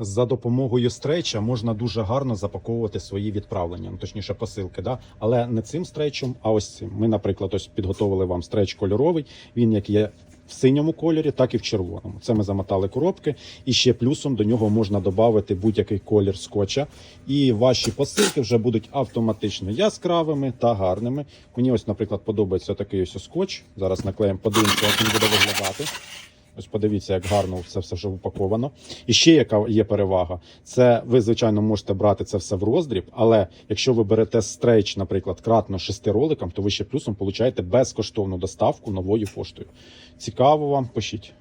За допомогою стрейча можна дуже гарно запаковувати свої відправлення, ну точніше посилки, да? але не цим стрейчем, а ось цим. Ми, наприклад, ось підготовили вам стрейч кольоровий. Він як є в синьому кольорі, так і в червоному. Це ми замотали коробки, і ще плюсом до нього можна додати будь-який колір скотча. І ваші посилки вже будуть автоматично яскравими та гарними. Мені ось, наприклад, подобається такий ось скотч. Зараз наклеїмо, подивимося, як він буде виглядати. Ось подивіться, як гарно це все вже упаковано. І ще яка є перевага, це ви, звичайно, можете брати це все в роздріб, але якщо ви берете стрейч, наприклад, кратно шести роликам, то ви ще плюсом получаєте безкоштовну доставку новою поштою. Цікаво вам, пишіть.